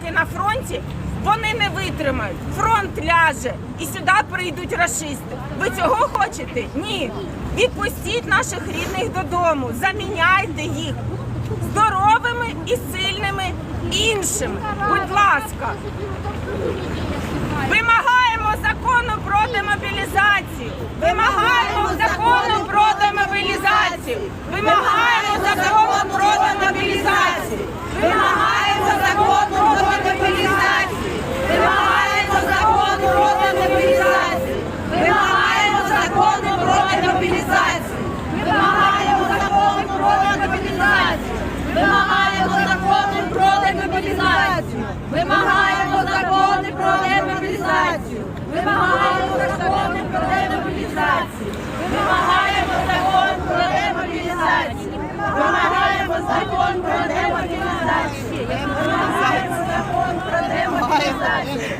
поки на фронті, вони не витримають. Фронт ляже і сюди прийдуть рашисти. Ви цього хочете? Ні. Відпустіть наших рідних додому, заміняйте їх здоровими і сильними іншими. Будь ласка. Вимагаємо закону про демобілізацію. Вимагаємо закону про демобілізацію. Вимагаємо закону про демобілізацію. Вимагаємо закону про демобілізацію. Вимагаємо закону про демобілізацію. Вимагаємо закону про демобілізацію. Вимагаємо закону про демобілізацію. Вимагаємо закону про демобілізацію. Вимагаємо закони про демобілізацію. Вимагаємо закони про демобілізацію. Вимагаємо закон про демобілізацію. Вимагаємо закон про демобілізацію. Вимагаємо закон про демобілізацію.